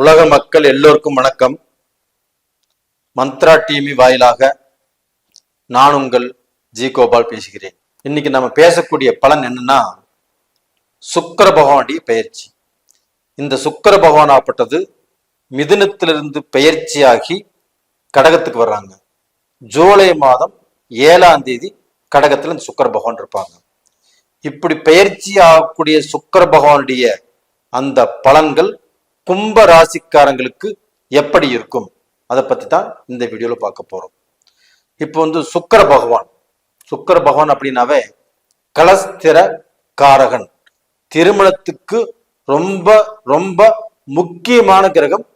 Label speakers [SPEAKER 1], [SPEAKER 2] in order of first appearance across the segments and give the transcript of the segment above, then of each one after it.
[SPEAKER 1] உலக மக்கள் எல்லோருக்கும் வணக்கம். மந்த்ரா டிவி வாயிலாக நான் உங்கள் ஜி கோபால் பேசுகிறேன். இன்னைக்கு நம்ம பேசக்கூடிய பலன் என்னன்னா சுக்கர பகவானுடைய பயிற்சி இந்த சுக்கர பகவான் ஆப்பட்டது மிதுனத்திலிருந்து பயிற்சியாகி கடகத்துக்கு வர்றாங்க. ஜூலை மாதம் ஏழாம் தேதி கடகத்தில் இந்த சுக்கர பகவான் இருப்பாங்க. இப்படி பயிற்சி ஆகக்கூடிய சுக்கர பகவானுடைய அந்த பலன்கள் கும்ப ராசிக்காரங்களுக்கு எப்படி இருக்கும்? அதை பத்தி தான் இந்த வீடியோல பார்க்க போறோம். இப்போ வந்து சுக்கர பகவான். சுக்கர பகவான் அப்படின்னாவே கலஸ்திர காரகன். திருமணத்துக்கு ரொம்ப ரொம்ப முக்கியமான கிரகம்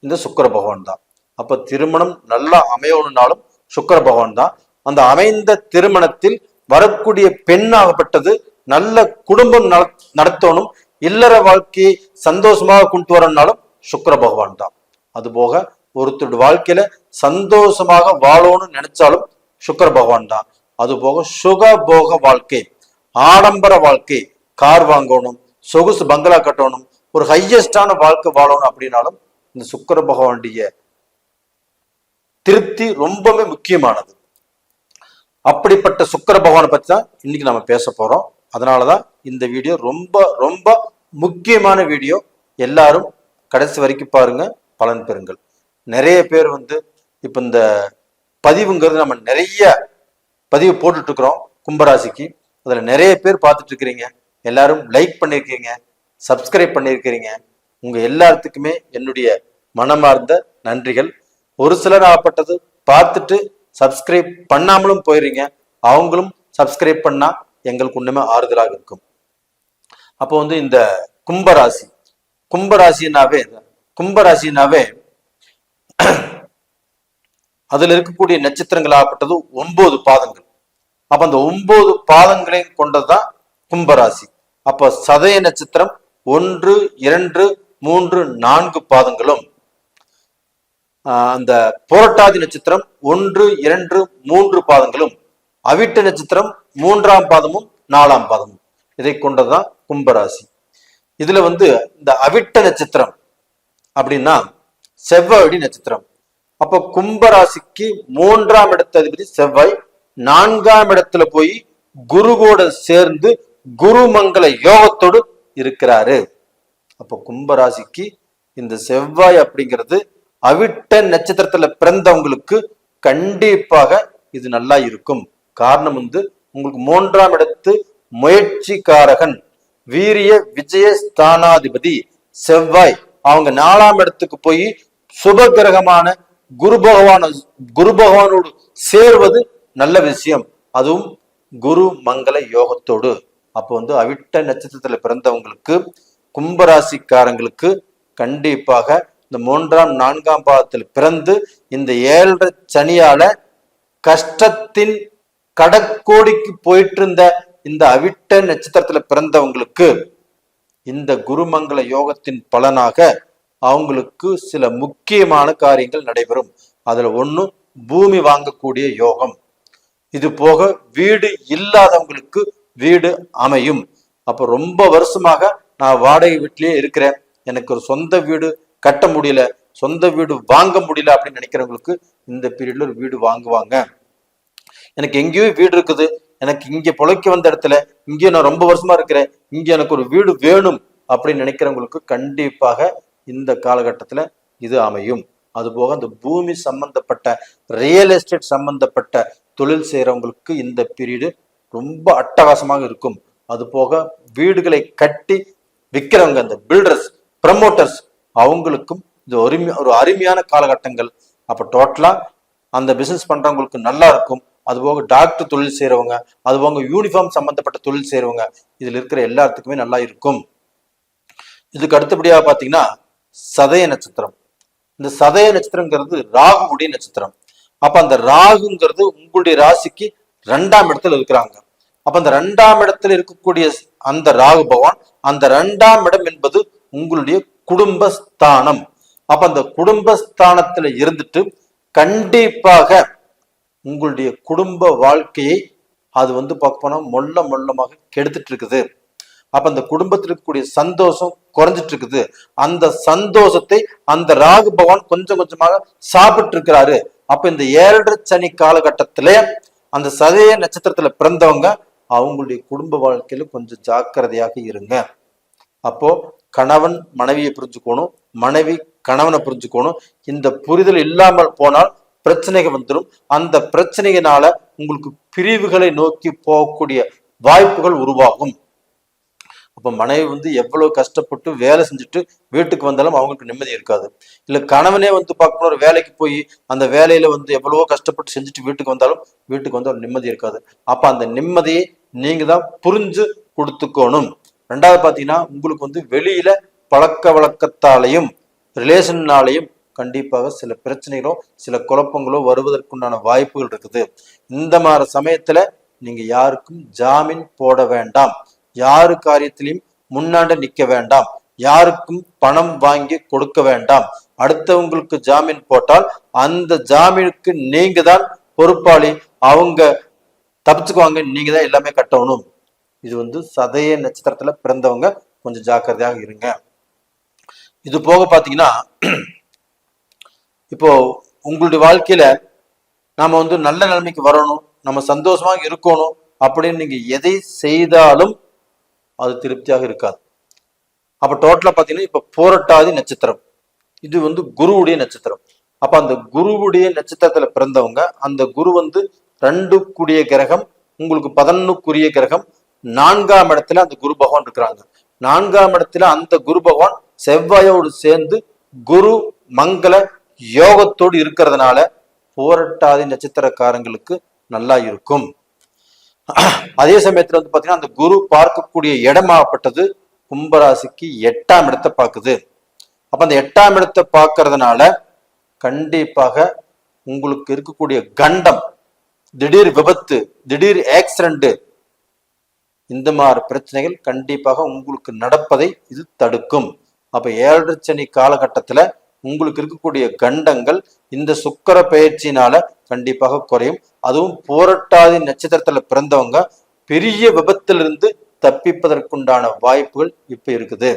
[SPEAKER 1] இந்த சுக்கர பகவான் தான். அப்ப திருமணம் நல்லா அமையணும்னாலும் சுக்கர பகவான் தான். அந்த அமைந்த திருமணத்தில் வரக்கூடிய பெண்ணாகப்பட்டது நல்ல குடும்பம் நட- நடத்தணும். இல்லற வாழ்க்கையை சந்தோஷமாக கொண்டு வரணும்னாலும் சுக்கர பகவான் தான். அதுபோக ஒருத்தருடைய வாழ்க்கையில சந்தோஷமாக வாழணும்னு நினைச்சாலும் சுக்கர பகவான் தான். அதுபோக சுக போக வாழ்க்கை ஆடம்பர வாழ்க்கை கார் வாங்கணும் சொகுசு பங்களா கட்டணும் ஒரு ஹையஸ்டான வாழ்க்கை வாழணும் அப்படின்னாலும் இந்த சுக்கர பகவானுடைய திருப்தி ரொம்பவே முக்கியமானது. அப்படிப்பட்ட சுக்கர பகவானை பத்தி தான் இன்னைக்கு நம்ம பேச போறோம். அதனாலதான் இந்த வீடியோ ரொம்ப ரொம்ப முக்கியமான வீடியோ. எல்லாரும் கடைசி வரைக்கும் பாருங்க. பலன் பெறுங்கள். நிறைய பேர் வந்து இப்போ இந்த பதிவுங்கிறது நம்ம நிறைய பதிவு போட்டுட்டு இருக்கிறோம் கும்பராசிக்கு. அதில் நிறைய பேர் பார்த்துட்ருக்குறீங்க. எல்லாரும் லைக் பண்ணியிருக்கீங்க சப்ஸ்கிரைப் பண்ணியிருக்கிறீங்க உங்கள் எல்லாத்துக்குமே என்னுடைய மனமார்ந்த நன்றிகள். ஒரு சிலர் ஆப்பட்டது பார்த்துட்டு சப்ஸ்கிரைப் பண்ணாமலும் போயிடுறீங்க அவங்களும் சப்ஸ்கிரைப் பண்ணால் எங்களுக்கு ஒன்றுமே ஆறுதலாக இருக்கும். அப்போ வந்து இந்த கும்பராசி கும்பராசினாவே கும்பராசினாவே அதுல இருக்கக்கூடிய நட்சத்திரங்களாகப்பட்டது ஒன்பது பாதங்கள். அப்ப அந்த ஒன்பது பாதங்களையும் கொண்டதுதான் கும்பராசி. அப்ப சதய நட்சத்திரம் ஒன்று இரண்டு மூன்று நான்கு பாதங்களும் ஆஹ் அந்த புரட்டாதி நட்சத்திரம் ஒன்று இரண்டு மூன்று பாதங்களும் அவிட்ட நட்சத்திரம் மூன்றாம் பாதமும் நாலாம் பாதமும். இதை கொண்டதுதான் கும்பராசி. இதுல வந்து இந்த அவிட்ட நட்சத்திரம் அப்படின்னா செவ்வாயுடைய நட்சத்திரம். அப்ப கும்பராசிக்கு மூன்றாம் இடத்த அதிபதி செவ்வாய் நான்காம் இடத்துல போய் குருவோட சேர்ந்து குருமங்கள யோகத்தோடு இருக்கிறாரு. அப்ப கும்பராசிக்கு இந்த செவ்வாய் அப்படிங்கிறது அவிட்ட நட்சத்திரத்துல பிறந்தவங்களுக்கு கண்டிப்பாக இது நல்லா இருக்கும். காரணம் வந்து உங்களுக்கு மூன்றாம் இடத்து முயற்சிக்காரகன் வீரிய விஜய ஸ்தானாதிபதி செவ்வாய். அவங்க நாலாம் இடத்துக்கு போய் சுப கிரகமான குரு பகவான குரு பகவானோடு சேர்வது நல்ல விஷயம். அதுவும் குரு மங்கள யோகத்தோடு. அப்போ வந்து அவிட்ட நட்சத்திரத்துல பிறந்தவங்களுக்கு கும்பராசிக்காரங்களுக்கு கண்டிப்பாக இந்த மூன்றாம் நான்காம் பாதத்தில் பிறந்து இந்த ஏழரை சனியால கஷ்டத்தின் கடற்கோடிக்கு போயிட்டு இருந்த இந்த அவிட்ட நட்சத்திரத்துல பிறந்தவங்களுக்கு இந்த குருமங்கள யோகத்தின் பலனாக அவங்களுக்கு சில முக்கியமான காரியங்கள் நடைபெறும். அதுல ஒண்ணு பூமி வாங்கக்கூடிய யோகம். இது போக வீடு இல்லாதவங்களுக்கு வீடு அமையும். அப்ப ரொம்ப வருஷமாக நான் வாடகை வீட்டிலேயே இருக்கிறேன். எனக்கு ஒரு சொந்த வீடு கட்ட முடியல. சொந்த வீடு வாங்க முடியல அப்படின்னு நினைக்கிறவங்களுக்கு இந்த பீரியட்ல ஒரு வீடு வாங்குவாங்க. எனக்கு எங்கேயோ வீடு இருக்குது. எனக்கு இங்க பொழைக்க வந்த இடத்துல இங்கே நான் ரொம்ப வருஷமா இருக்கிறேன் இங்க எனக்கு ஒரு வீடு வேணும் அப்படின்னு நினைக்கிறவங்களுக்கு கண்டிப்பாக இந்த காலகட்டத்துல இது அமையும். அதுபோக அந்த பூமி சம்பந்தப்பட்ட ரியல் எஸ்டேட் சம்பந்தப்பட்ட தொழில் செய்யறவங்களுக்கு இந்த பீரியடு ரொம்ப அட்டகாசமாக இருக்கும். அது போக வீடுகளை கட்டி விற்கிறவங்க அந்த பில்டர்ஸ் ப்ரமோட்டர்ஸ் அவங்களுக்கும் இது ஒரு ஒரு அருமையான காலகட்டங்கள். அப்ப டோட்டலா அந்த பிசினஸ் பண்றவங்களுக்கு நல்லா இருக்கும். அதுபோக டாக்டர் தொழில் செய்றவங்க அதுபோக யூனிஃபார்ம் சம்மந்தப்பட்ட தொழில் செய்றவங்க இதில் இருக்கிற எல்லாத்துக்குமே நல்லா இருக்கும். இதுக்கு அடுத்தபடியாக பார்த்தீங்கன்னா சதய நட்சத்திரம். இந்த சதய நட்சத்திரங்கிறது ராகுவுடைய நட்சத்திரம். அப்ப அந்த ராகுங்கிறது உங்களுடைய ராசிக்கு ரெண்டாம் இடத்துல இருக்கிறாங்க. அப்ப அந்த ரெண்டாம் இடத்துல இருக்கக்கூடிய அந்த ராகு பகவான் அந்த ரெண்டாம் இடம் என்பது உங்களுடைய குடும்பஸ்தானம். அப்ப அந்த குடும்பஸ்தானத்துல இருந்துட்டு கண்டிப்பாக உங்களுடைய குடும்ப வாழ்க்கையை அது வந்து பார்க்க போனா மொல்ல மொல்லமாக கெடுத்துட்டு இருக்குது அப்ப அந்த குடும்பத்தில் இருக்கக்கூடிய சந்தோஷம் குறைஞ்சிட்டு இருக்குது அந்த சந்தோஷத்தை அந்த ராகு பகவான் கொஞ்சம் கொஞ்சமாக சாப்பிட்டு இருக்கிறாரு அப்ப இந்த ஏழரை சனி காலகட்டத்தில அந்த சதய நட்சத்திரத்துல பிறந்தவங்க அவங்களுடைய குடும்ப வாழ்க்கையில கொஞ்சம் ஜாக்கிரதையாக இருங்க. அப்போ கணவன் மனைவியை புரிஞ்சுக்கணும். மனைவி கணவனை புரிஞ்சுக்கணும். இந்த புரிதல் இல்லாமல் போனால் பிரச்சனைகள் வந்துடும் அந்த பிரச்சனையினால உங்களுக்கு பிரிவுகளை நோக்கி போகக்கூடிய வாய்ப்புகள் உருவாகும். அப்ப மனைவி வந்து எவ்வளவு கஷ்டப்பட்டு வேலை செஞ்சுட்டு வீட்டுக்கு வந்தாலும் அவங்களுக்கு நிம்மதி இருக்காது. இல்ல கணவனே வந்து பார்க்கணும் ஒரு வேலைக்கு போய் அந்த வேலையில வந்து எவ்வளவோ கஷ்டப்பட்டு செஞ்சுட்டு வீட்டுக்கு வந்தாலும் வீட்டுக்கு வந்து ஒரு நிம்மதி இருக்காது. அப்ப அந்த நிம்மதியை நீங்க தான் புரிஞ்சு கொடுத்துக்கணும். ரெண்டாவது பாத்தீங்கன்னா உங்களுக்கு வந்து வெளியில பழக்க வழக்கத்தாலையும் ரிலேஷன்னாலையும் கண்டிப்பாக சில பிரச்சனைகளோ சில குழப்பங்களோ வருவதற்குண்டான வாய்ப்புகள் இருக்குது. இந்த மாதிரி சமயத்துல நீங்க யாருக்கும் ஜாமீன் போட வேண்டாம். யாரு காரியத்திலையும் முன்னாண்ட நிக்க வேண்டாம். யாருக்கும் பணம் வாங்கி கொடுக்க வேண்டாம். அடுத்தவங்களுக்கு ஜாமீன் போட்டால் அந்த ஜாமீனுக்கு நீங்க தான் பொறுப்பாளி. அவங்க தப்பிச்சுக்குவாங்க. நீங்க தான் எல்லாமே கட்டணும். இது வந்து சதய நட்சத்திரத்துல பிறந்தவங்க கொஞ்சம் ஜாக்கிரதையாக இருங்க. இது போக பாத்தீங்கன்னா இப்போ உங்களுடைய வாழ்க்கையில நாம வந்து நல்ல நிலைமைக்கு வரணும் நம்ம சந்தோஷமாக இருக்கணும் அப்படின்னு நீங்க எதை செய்தாலும் அது திருப்தியாக இருக்காது. அப்ப டோட்டலா பாத்தீங்கன்னா இப்ப போரட்டாதி நட்சத்திரம். இது வந்து குருவுடைய நட்சத்திரம். அப்ப அந்த குருவுடைய நட்சத்திரத்துல பிறந்தவங்க அந்த குரு வந்து ரெண்டு கூடிய கிரகம் உங்களுக்கு பதினொன்னுக்குரிய கிரகம் நான்காம் இடத்துல அந்த குரு பகவான் இருக்கிறாங்க. நான்காம் இடத்துல அந்த குரு பகவான் செவ்வாயோடு சேர்ந்து குரு மங்கள யோகத்தோடு இருக்கிறதுனால போரட்டாதி நட்சத்திரக்காரங்களுக்கு நல்லா இருக்கும். அதே சமயத்துல வந்து பாத்தீங்கன்னா அந்த குரு பார்க்கக்கூடிய இடமாகப்பட்டது கும்பராசிக்கு எட்டாம் இடத்தை பார்க்குது. அப்ப அந்த எட்டாம் இடத்தை பார்க்கறதுனால கண்டிப்பாக உங்களுக்கு இருக்கக்கூடிய கண்டம் திடீர் விபத்து திடீர் ஆக்சிடென்ட் இந்த மாதிரி பிரச்சனைகள் கண்டிப்பாக உங்களுக்கு நடப்பதை இது தடுக்கும். அப்ப ஏழரை சனி காலகட்டத்துல உங்களுக்கு இருக்கக்கூடிய கண்டங்கள் இந்த சுக்கர பயிற்சியினால கண்டிப்பாக குறையும். அதுவும் போரட்டாதி நட்சத்திரத்துல பிறந்தவங்க பெரிய விபத்திலிருந்து தப்பிப்பதற்குண்டான வாய்ப்புகள் இப்ப இருக்குது.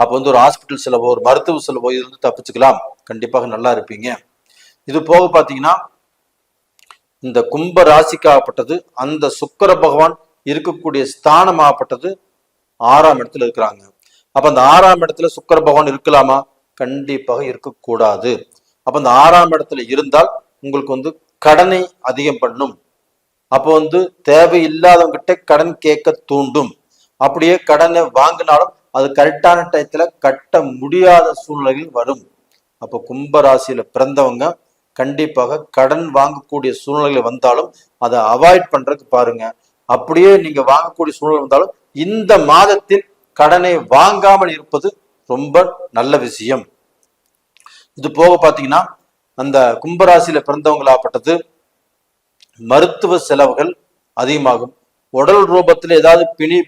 [SPEAKER 1] அப்ப வந்து ஒரு ஹாஸ்பிட்டல் செலவோ ஒரு மருத்துவ செலவோ இது வந்து தப்பிச்சுக்கலாம். கண்டிப்பாக நல்லா இருப்பீங்க. இது போக பாத்தீங்கன்னா இந்த கும்ப ராசிக்காகப்பட்டது அந்த சுக்கர பகவான் இருக்கக்கூடிய ஸ்தானமாகப்பட்டது ஆறாம் இடத்துல இருக்கிறாங்க. அப்ப அந்த ஆறாம் இடத்துல சுக்கர பகவான் இருக்கலாமா? கண்டிப்பாக இருக்கக்கூடாது. அப்போ அந்த ஆறாம் இடத்துல இருந்தால் உங்களுக்கு வந்து கடனை அதிகம் பண்ணும். அப்போ வந்து தேவையில்லாதவங்கிட்ட கடன் கேட்க தூண்டும். அப்படியே கடனை வாங்கினாலும் அது கரெக்டான டயத்தில் கட்ட முடியாத சூழ்நிலைகள் வரும். அப்போ கும்பராசியில் பிறந்தவங்க கண்டிப்பாக கடன் வாங்கக்கூடிய சூழ்நிலை வந்தாலும் அதை அவாய்ட் பண்றதுக்கு பாருங்க. அப்படியே நீங்க வாங்கக்கூடிய சூழ்நிலை வந்தாலும் இந்த மாதத்தில் கடனை வாங்காமல் இருப்பது ரொம்ப நல்ல விஷயம். இது போக பார்த்தீங்கன்னா அந்த கும்பராசியில பிறந்தவங்களாப்பட்டது மருத்துவ செலவுகள் அதிகமாகும். உடல் ரூபத்தில் ஏதாவது பிணி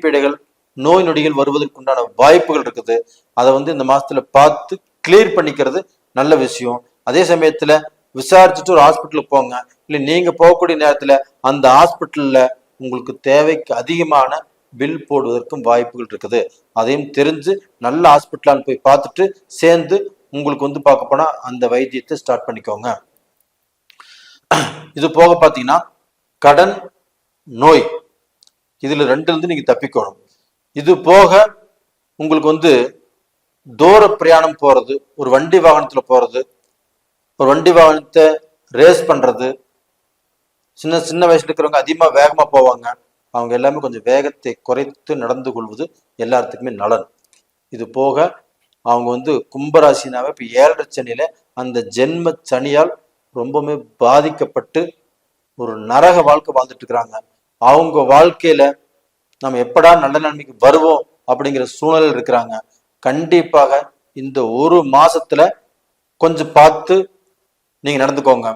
[SPEAKER 1] நோய் நொடிகள் வருவதற்குண்டான வாய்ப்புகள் இருக்குது. அதை வந்து இந்த மாசத்துல பார்த்து கிளியர் பண்ணிக்கிறது நல்ல விஷயம். அதே சமயத்துல விசாரிச்சுட்டு ஒரு ஹாஸ்பிட்டலுக்கு போங்க. இல்லை நீங்க போகக்கூடிய நேரத்துல அந்த ஹாஸ்பிட்டல்ல உங்களுக்கு தேவைக்கு அதிகமான பில் போடுவதற்கும் வாய்ப்புகள் இருக்குது. அதையும் தெரிஞ்சு நல்ல ஹாஸ்பிட்டலான்னு போய் பார்த்துட்டு சேர்ந்து உங்களுக்கு வந்து பார்க்க போனா அந்த வைத்தியத்தை ஸ்டார்ட் பண்ணிக்கோங்க. இது போக பார்த்தீங்கன்னா கடன் நோய். இதுல ரெண்டுல இருந்து நீங்க தப்பிக்கணும். இது போக உங்களுக்கு வந்து தூர பிரயாணம் போறது ஒரு வண்டி வாகனத்துல போறது ஒரு வண்டி வாகனத்தை ரேஸ் பண்றது சின்ன சின்ன வயசுல இருக்கிறவங்க அதிகமாக வேகமாக போவாங்க. அவங்க எல்லாமே கொஞ்சம் வேகத்தை குறைத்து நடந்து கொள்வது எல்லாத்துக்குமே நலன். இது போக அவங்க வந்து கும்பராசினாவே இப்ப ஏழரை சனியில அந்த ஜென்ம சனியால் ரொம்பவுமே பாதிக்கப்பட்டு ஒரு நரக வாழ்க்கை வாழ்ந்துட்டு இருக்கிறாங்க அவங்க வாழ்க்கையில நம்ம எப்படா நல்ல நிலைமைக்கு வருவோம் அப்படிங்கிற சூழல் இருக்கிறாங்க. கண்டிப்பாக இந்த ஒரு மாசத்துல கொஞ்சம் பார்த்து நீங்க நடந்துக்கோங்க.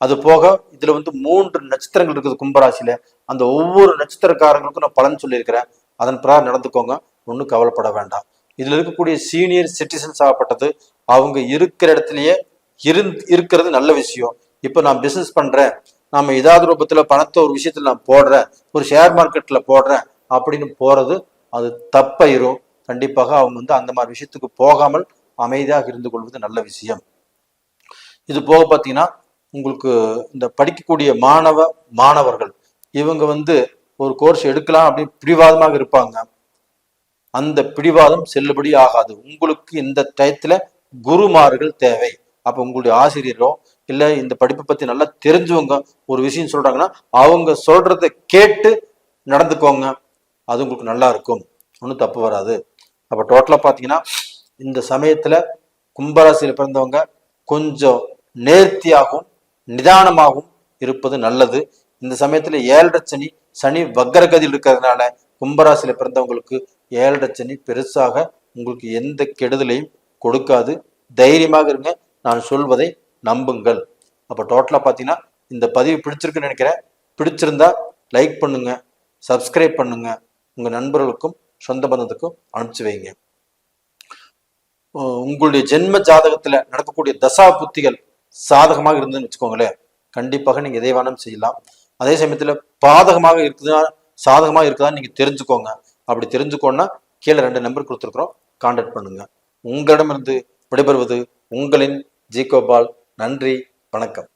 [SPEAKER 1] அது போக இதுல வந்து மூன்று நட்சத்திரங்கள் இருக்குது கும்பராசியில. அந்த ஒவ்வொரு நட்சத்திரக்காரங்களுக்கும் நான் பலன் சொல்லியிருக்கிறேன். அதன் பிறகு நடந்துக்கோங்க. ஒன்றும் கவலைப்பட வேண்டாம். இதுல இருக்கக்கூடிய சீனியர் சிட்டிசன்ஸ் ஆகப்பட்டது. அவங்க இருக்கிற இடத்துலயே இருந் இருக்கிறது நல்ல விஷயம். இப்போ நான் பிசினஸ் பண்றேன். நம்ம ஏதாவது ரூபத்துல பணத்தை ஒரு விஷயத்துல நான் போடுறேன். ஒரு ஷேர் மார்க்கெட்ல போடுறேன். அப்படின்னு போறது அது தப்பாயிரும். கண்டிப்பாக அவங்க வந்து அந்த மாதிரி விஷயத்துக்கு போகாமல் அமைதியாக இருந்து கொள்வது நல்ல விஷயம். இது போக பார்த்தீங்கன்னா உங்களுக்கு இந்த படிக்கக்கூடிய மாணவ மாணவர்கள் இவங்க வந்து ஒரு கோர்ஸ் எடுக்கலாம் அப்படின்னு பிடிவாதமாக இருப்பாங்க. அந்த பிடிவாதம் செல்லுபடி ஆகாது. உங்களுக்கு இந்த டயத்துல குருமார்கள் தேவை. அப்ப உங்களுடைய ஆசிரியரோ இல்ல இந்த படிப்பை பத்தி நல்லா தெரிஞ்சவங்க ஒரு விஷயம் சொல்றாங்கன்னா அவங்க சொல்றத கேட்டு நடந்துக்கோங்க. அது உங்களுக்கு நல்லா இருக்கும். ஒன்றும் தப்பு வராது. அப்ப டோட்டலா பாத்தீங்கன்னா இந்த சமயத்துல கும்பராசியில் பிறந்தவங்க கொஞ்சம் நேர்த்தியாகவும் நிதானமாகவும் இருப்பது நல்லது. இந்த சமயத்துல ஏழரை சனி சனி வக்கரகதியில் இருக்கிறதுனால கும்பராசியில பிறந்தவங்களுக்கு ஏழரை சனி பெருசாக உங்களுக்கு எந்த கெடுதலையும் கொடுக்காது. தைரியமாக இருங்க. நான் சொல்வதை நம்புங்கள். அப்போ டோட்டலாக பார்த்தீங்கன்னா இந்த பதிவு பிடிச்சிருக்குன்னு நினைக்கிறேன். பிடிச்சிருந்தா லைக் பண்ணுங்க சப்ஸ்கிரைப் பண்ணுங்க. உங்க நண்பர்களுக்கும் சொந்த பந்தத்துக்கும் அனுப்பிச்சு வைங்க. உங்களுடைய ஜென்ம ஜாதகத்துல நடக்கக்கூடிய தசா புத்திகள் சாதகமாக இருந்ததுன்னு வச்சுக்கோங்களேன். கண்டிப்பாக நீங்க எதை வேணாலும் செய்யலாம். அதே சமயத்தில் பாதகமாக இருக்குதா சாதகமாக இருக்குதான்னு நீங்க தெரிஞ்சுக்கோங்க. அப்படி தெரிஞ்சுக்கோன்னா கீழே ரெண்டு நம்பர் கொடுத்துருக்குறோம். கான்டாக்ட் பண்ணுங்க. உங்களிடமிருந்து விடைபெறுவது உங்களின் ஜி கோபால். நன்றி. வணக்கம்.